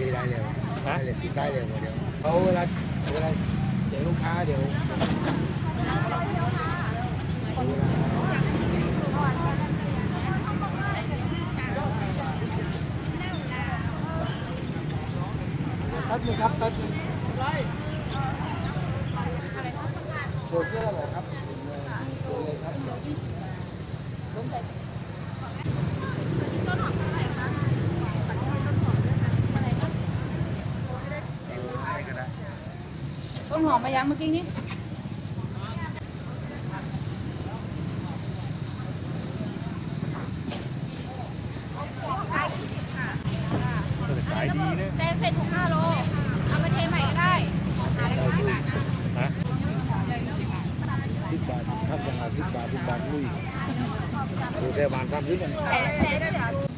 นี้ได้เร็วฮะได้เร็วติดได้เร็วกว่าเดียวเขาเวลาเวลาเจอลูกค้าเดี๋ยวเวลาแป๊บนึงครับแป๊บนึงตัวเสื้ออะไรครับตัวเลยครับ ต้น หอมมายังเมื่อกี้นี้ขายดีนะแดงเสร็จถุง5โล เอาไปเทใหม่ก็ได้ฮะสิบบาทครับราคาสิบบาทสิบบาทลุยดูแต่บานทำที่มันแต่แต่ด้วยเห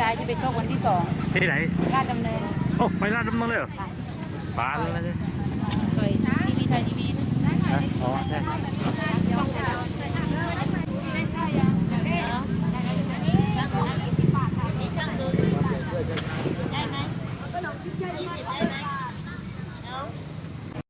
จ้ะจะไปชกวันที่สองที่ไหนราชดำเนินโอ้ไปร้านน้ำมันเลยเหรอปานแล้วเนี่ยเคยทีวีไทยทีวีได้ไหมฮะอ๋อใช่